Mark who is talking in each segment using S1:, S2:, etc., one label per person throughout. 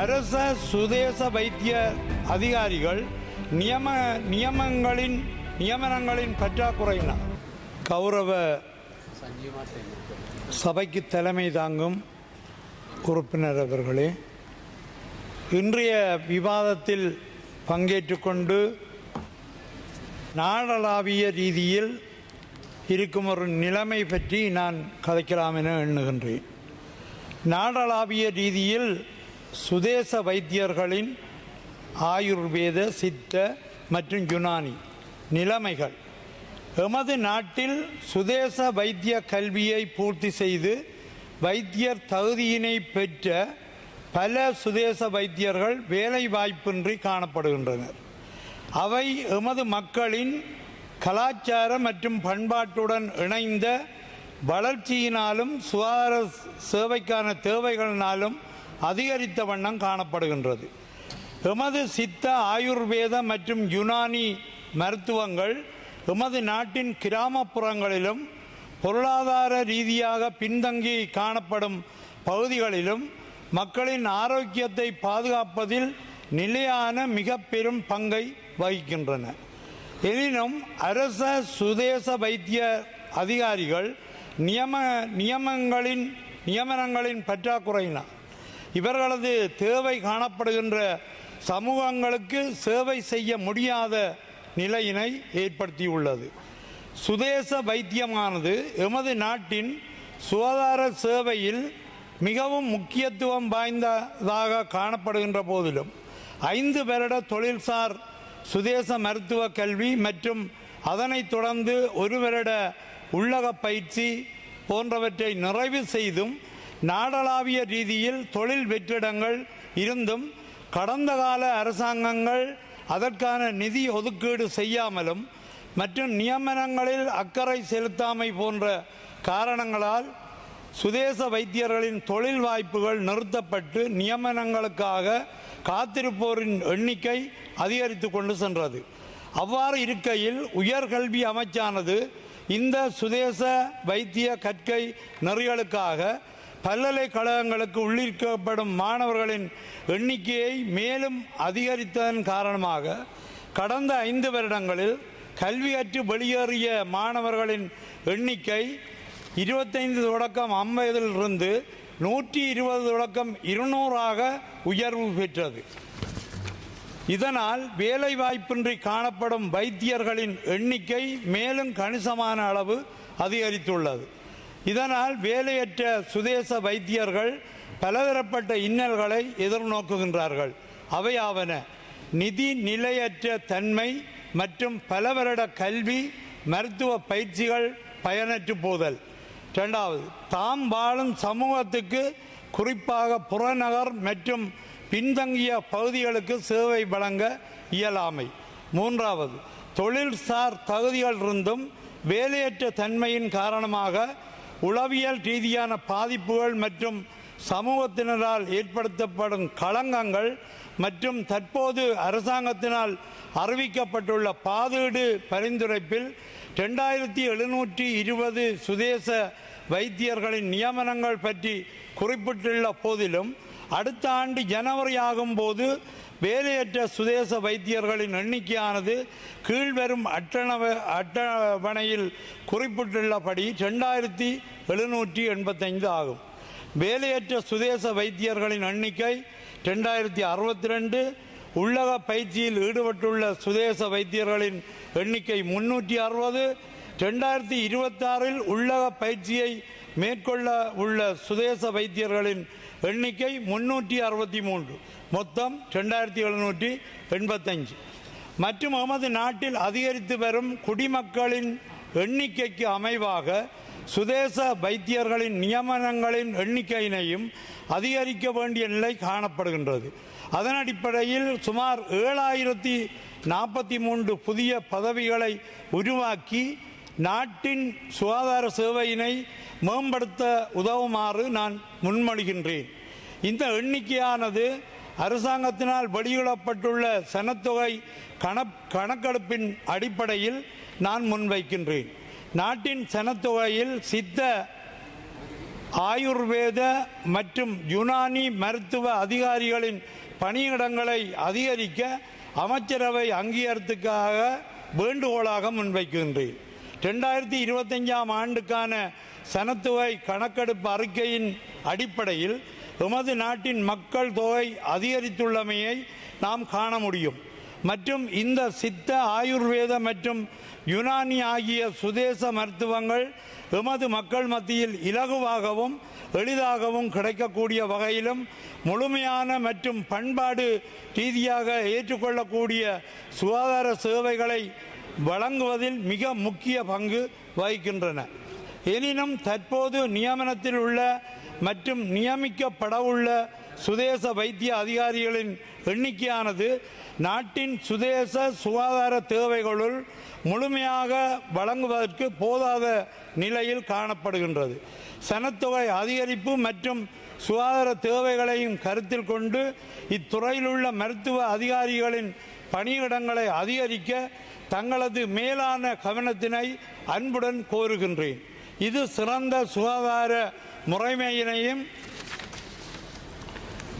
S1: அரச சுதேச வைத்திய அதிகாரிகள் நியம நியமங்களின் நியமனங்களின் பற்றாக்குறையினால் கௌரவ சபைக்கு தலைமை தாங்கும் உறுப்பினர் அவர்களே இன்றைய விவாதத்தில் பங்கேற்றுக்கொண்டு நாடளாவிய ரீதியில் இருக்கும் ஒரு நிலைமை பற்றி நான் கதைக்கலாம் என எண்ணுகின்றேன். நாடளாவிய ரீதியில் சுதேச வைத்தியர்களின் ஆயுர்வேத சித்த மற்றும் யுனானி நிலைமைகள். எமது நாட்டில் சுதேச வைத்திய கல்வியை பூர்த்தி செய்து வைத்தியர் தகுதியினை பெற்ற பல சுதேச வைத்தியர்கள் வேலை வாய்ப்பின்றி காணப்படுகின்றனர். அவை எமது மக்களின் கலாச்சார மற்றும் பண்பாட்டுடன் இணைந்த வளர்ச்சியினாலும் சுகாதார சேவைக்கான தேவைகளினாலும் அதிகரித்த வண்ணம் காணப்படுகின்றது. எமது சித்த ஆயுர்வேத மற்றும் யுனானி மருத்துவங்கள் எமது நாட்டின் கிராமப்புறங்களிலும் பொருளாதார ரீதியாக பின்தங்கி காணப்படும் பகுதிகளிலும் மக்களின் ஆரோக்கியத்தை பாதுகாப்பதில் நிலையான மிக பெரும் பங்கை வகிக்கின்றன. எனினும் அரச சுதேச வைத்திய அதிகாரிகள் நியம நியமங்களின் நியமனங்களின் பற்றாக்குறையினால் இவர்களது தேவை காணப்படுகின்ற சமூகங்களுக்கு சேவை செய்ய முடியாத நிலையினை ஏற்படுத்தியுள்ளது. சுதேச வைத்தியமானது எமது நாட்டின் சுகாதார சேவையில் மிகவும் முக்கியத்துவம் வாய்ந்ததாக காணப்படுகின்ற போதிலும் ஐந்து வருட தொழில்சார் சுதேச மருத்துவ கல்வி மற்றும் அதனைத் தொடர்ந்து ஒரு வருட உள்ளக பயிற்சி போன்றவற்றை நிறைவு செய்தும் நாடளாவிய ரீதியில் தொழில் வெற்றிடங்கள் இருந்தும் கடந்த கால அரசாங்கங்கள் அதற்கான நிதி ஒதுக்கீடு செய்யாமலும் மற்றும் நியமனங்களில் அக்கறை செலுத்தாமை போன்ற காரணங்களால் சுதேச வைத்தியர்களின் தொழில் வாய்ப்புகள் நிறுத்தப்பட்டு நியமனங்களுக்காக காத்திருப்போரின் எண்ணிக்கை அதிகரித்து கொண்டு சென்றது. அவ்வாறு இருக்கையில் உயர்கல்வி அமைச்சானது இந்த சுதேச வைத்திய கற்கை நெறிகளுக்காக பல்கலைக்கழகங்களுக்கு உள்ளிருக்கப்படும் மாணவர்களின் எண்ணிக்கையை மேலும் அதிகரித்ததன் காரணமாக கடந்த ஐந்து வருடங்களில் கல்வி கற்று வெளியேறிய மாணவர்களின் எண்ணிக்கை இருபத்தைந்து தொடக்கம் ஐம்பதிலிருந்து நூற்றி இருபது தொடக்கம் இருநூறாக உயர்வு பெற்றது. இதனால் வேலைவாய்ப்பின்றி காணப்படும் வைத்தியர்களின் எண்ணிக்கை மேலும் கணிசமான அளவு அதிகரித்துள்ளது. இதனால் வேலையற்ற சுதேச வைத்தியர்கள் பலதரப்பட்ட இன்னல்களை எதிர்நோக்குகின்றார்கள். அவையாவன நிதி நிலையற்ற தன்மை மற்றும் பல வருட கல்வி மருத்துவ பயிற்சிகள் பயனற்று போதல். இரண்டாவது தாம் வாழும் சமூகத்துக்கு குறிப்பாக புறநகர் மற்றும் பின்தங்கிய பகுதிகளுக்கு சேவை வழங்க இயலாமை. மூன்றாவது தொழில்சார் தகுதிகள் இருந்தும் வேலையற்ற தன்மையின் காரணமாக உளவியல் ரீதியான பாதிப்புகள் மற்றும் சமூகத்தினரால் ஏற்படுத்தப்படும் களங்கங்கள் மற்றும் தற்போது அரசாங்கத்தினால் அறிவிக்கப்பட்டுள்ள பாதீடு பரிந்துரைப்பில் ரெண்டாயிரத்தி எழுநூற்றி இருபது சுதேச வைத்தியர்களின் நியமனங்கள் பற்றி குறிப்பிட்டுள்ள போதிலும் அடுத்த ஆண்டு ஜனவரி ஆகும்போது வேலையற்ற சுதேச வைத்தியர்களின் எண்ணிக்கையானது கீழ்வரும் அட்டணவ அட்டவணையில் குறிப்பிட்டுள்ளபடி ரெண்டாயிரத்தி எழுநூற்றி எண்பத்தைந்து ஆகும். வேலையற்ற சுதேச வைத்தியர்களின் எண்ணிக்கை ரெண்டாயிரத்தி அறுபத்தி ரெண்டு உள்ளக பயிற்சியில் ஈடுபட்டுள்ள சுதேச வைத்தியர்களின் எண்ணிக்கை முன்னூற்றி அறுபது. ரெண்டாயிரத்தி இருபத்தாறில் உள்ளக பயிற்சியை மேற்கொள்ள உள்ள சுதேச வைத்தியர்களின் எண்ணிக்கை முன்னூற்றி அறுபத்தி மூன்று. மொத்தம் ரெண்டாயிரத்தி எழுநூற்றி எண்பத்தஞ்சு. மற்றும் எமது நாட்டில் அதிகரித்து வரும் குடிமக்களின் எண்ணிக்கைக்கு அமைவாக சுதேச வைத்தியர்களின் நியமனங்களின் எண்ணிக்கையினையும் அதிகரிக்க வேண்டிய நிலை காணப்படுகின்றது. அதன் அடிப்படையில் சுமார் ஏழாயிரத்தி நாற்பத்தி மூன்று புதிய பதவிகளை உருவாக்கி நாட்டின் சுகாதார சேவையினை மேம்படுத்த உதவுமாறு நான் முன்மொழிகின்றேன். இந்த எண்ணிக்கையானது அரசாங்கத்தினால் வெளியிடப்பட்டுள்ள சனத்தொகை கண கணக்கெடுப்பின் அடிப்படையில் நான் முன்வைக்கின்றேன். நாட்டின் சனத்தொகையில் சித்த ஆயுர்வேத மற்றும் யுனானி மருத்துவ அதிகாரிகளின் பணியிடங்களை அதிகரிக்க அமைச்சரவை அங்கீகாரத்துக்காக வேண்டுகோளாக முன்வைக்கின்றேன். ரெண்டாயிரத்தி இருபத்தஞ்சாம் ஆண்டுக்கான சனத்துவை கணக்கெடுப்பு அறிக்கையின் அடிப்படையில் எமது நாட்டின் மக்கள் தொகை அதிகரித்துள்ளமையை நாம் காண முடியும். மற்றும் இந்த சித்த ஆயுர்வேத மற்றும் யுனானி ஆகிய சுதேச மருத்துவங்கள் எமது மக்கள் மத்தியில் இலகுவாகவும் எளிதாகவும் கிடைக்கக்கூடிய வகையிலும் முழுமையான மற்றும் பண்பாடு ரீதியாக ஏற்றுக்கொள்ளக்கூடிய சுகாதார சேவைகளை வழங்குவதில் மிக முக்கிய பங்கு வகிக்கின்றன. எனினும் தற்போது நியமனத்தில் உள்ள மற்றும் நியமிக்கப்படவுள்ள சுதேச வைத்திய அதிகாரிகளின் எண்ணிக்கையானது நாட்டின் சுதேச சுகாதார தேவைகளுள் முழுமையாக வழங்குவதற்கு போதாத நிலையில் காணப்படுகின்றது. சனத்தொகை அதிகரிப்பு மற்றும் சுகாதார தேவைகளையும் கருத்தில் கொண்டு இத்துறையில் உள்ள மருத்துவ அதிகாரிகளின் பணியிடங்களை அதிகரிக்க தங்களது மேலான கவனத்தினை அன்புடன் கோருகின்றேன். இது சிறந்த சுகாதார முறைமையினையும்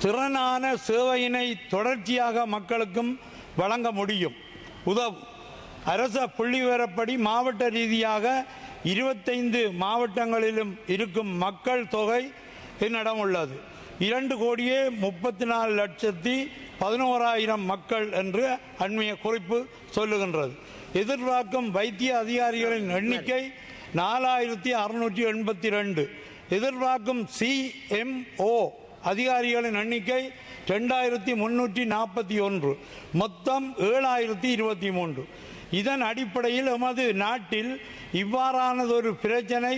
S1: திறனான சேவையினை தொடர்ச்சியாக மக்களுக்கும் வழங்க முடியும். உதவும். அரச புள்ளிவிவரப்படி மாவட்ட ரீதியாக இருபத்தைந்து மாவட்டங்களிலும் இருக்கும் மக்கள் தொகை என்னிடம் உள்ளது. இரண்டு கோடியே முப்பத்தி நாலு லட்சத்தி பதினோராயிரம் மக்கள் என்று அண்மைய குறிப்பு சொல்லுகின்றது. எதிர்பார்க்கும் வைத்திய அதிகாரிகளின் எண்ணிக்கை நாலாயிரத்தி அறுநூற்றி எண்பத்தி ரெண்டு எதிர்பார்க்கும் சிஎம்ஓ அதிகாரிகளின் எண்ணிக்கை ரெண்டாயிரத்தி முன்னூற்றி நாற்பத்தி ஒன்று. மொத்தம் ஏழாயிரத்தி இருபத்தி மூன்று. இதன் அடிப்படையில் எமது நாட்டில் இவ்வாறானதொரு பிரச்சனை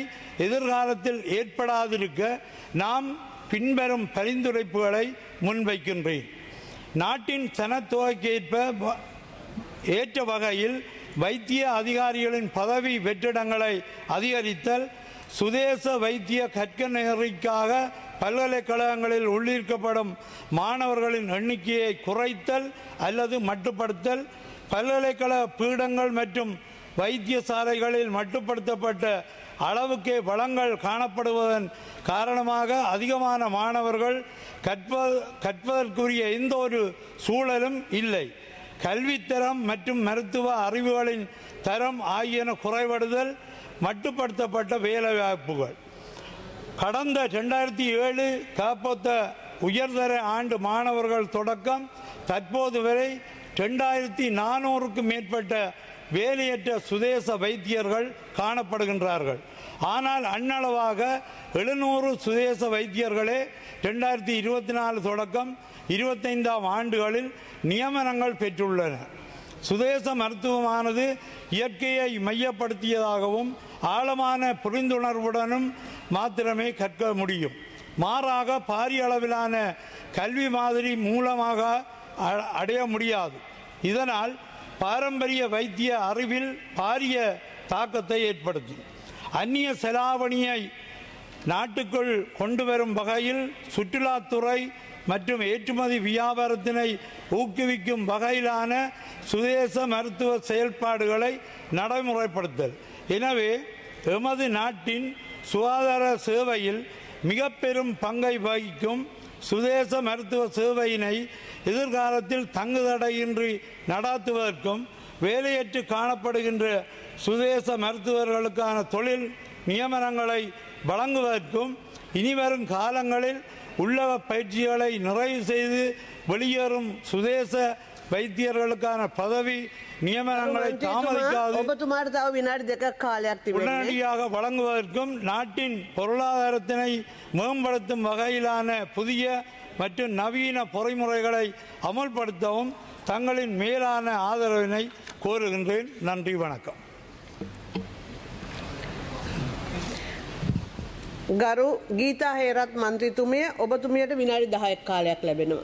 S1: எதிர்காலத்தில் ஏற்படாதிருக்க நாம் பின்வரும் பரிந்துரைப்புகளை முன்வைக்கின்றேன். நாட்டின் சனத்துவக்கேற்ப ஏற்ற வகையில் வைத்திய அதிகாரிகளின் பதவி வெற்றிடங்களை அதிகரித்தல் சுதேச வைத்திய கற்க நெறிக்காக பல்கலைக்கழகங்களில் உள்ளிருக்கப்படும் மாணவர்களின் எண்ணிக்கையை குறைத்தல் அல்லது மட்டுப்படுத்தல் பல்கலைக்கழக பீடங்கள் மற்றும் வைத்தியசாலைகளில் மட்டுப்படுத்தப்பட்ட அளவுக்கே வளங்கள் காணப்படுவதன் காரணமாக அதிகமான மாணவர்கள் கற்ப கற்பதற்குரிய எந்த ஒரு சூழலும் இல்லை. கல்வித்தரம் மற்றும் மருத்துவ அறிவுகளின் தரம் ஆகியன குறைபடுதல் மட்டுப்படுத்தப்பட்ட வேலைவாய்ப்புகள். கடந்த ரெண்டாயிரத்தி ஏழு காப்பத்த உயர்தர ஆண்டு மாணவர்கள் தொடக்கம் தற்போது வரை ரெண்டாயிரத்தி நானூறுக்கும் மேற்பட்ட வேலையற்ற சுதேச வைத்தியர்கள் காணப்படுகின்றார்கள். ஆனால் அண்ணளவாக எழுநூறு சுதேச வைத்தியர்களே ரெண்டாயிரத்தி இருபத்தி நாலு தொடக்கம் இருபத்தைந்தாம் ஆண்டுகளில் நியமனங்கள் பெற்றுள்ளன. சுதேச மருத்துவமானது இயற்கையை மையப்படுத்தியதாகவும் ஆழமான புரிந்துணர்வுடனும் மாத்திரமே கற்க முடியும். மாறாக பாரிய அளவிலான கல்வி மாதிரி மூலமாக அ- அடைய முடியாது. இதனால் பாரம்பரிய வைத்திய அறிவில் பாரிய தாக்கத்தை ஏற்படுத்தும் அந்நிய செலாவணியை நாட்டுக்குள் கொண்டு வரும் வகையில் சுற்றுலாத்துறை மற்றும் ஏற்றுமதி வியாபாரத்தினை ஊக்குவிக்கும் வகையிலான சுதேச மருத்துவ செயல்பாடுகளை நடைமுறைப்படுத்தல். எனவே எமது நாட்டின் சுகாதார சேவையில் மிக பெரும் பங்கை வகிக்கும் சுதேச மருத்துவ சேவையினை எதிர்காலத்தில் தங்குதடையின்றி நடாத்துவதற்கும் வேலையற்று காணப்படுகின்ற சுதேச மருத்துவர்களுக்கான தொழில் நியமனங்களை வழங்குவதற்கும் இனிவரும் காலங்களில் உள்ளக பயிற்சிகளை நிறைவு செய்து வெளியேறும் சுதேச வைத்தியர்களுக்கான பதவி நியமனங்களை தாமதிக்காது
S2: ඔබතුමාට තව විනාඩි දෙකක් කාලයක් තිබෙන්නේ.
S1: உடனடியாக வழங்குவதற்கும் நாட்டின் பொருளாதாரத்தினை மேம்படுத்தும் வகையிலான புதிய மற்றும் நவீன பொறிமுறைகளை அமல்படுத்தவும் தங்களின் மேலான ஆதரவினை கோருகின்றேன் நன்றி வணக்கம்
S2: ගරු ගීතා හේරත් මන්ත්‍රීතුමිය ඔබතුමියට විනාඩි 10ක් කාලයක් ලැබෙනවා.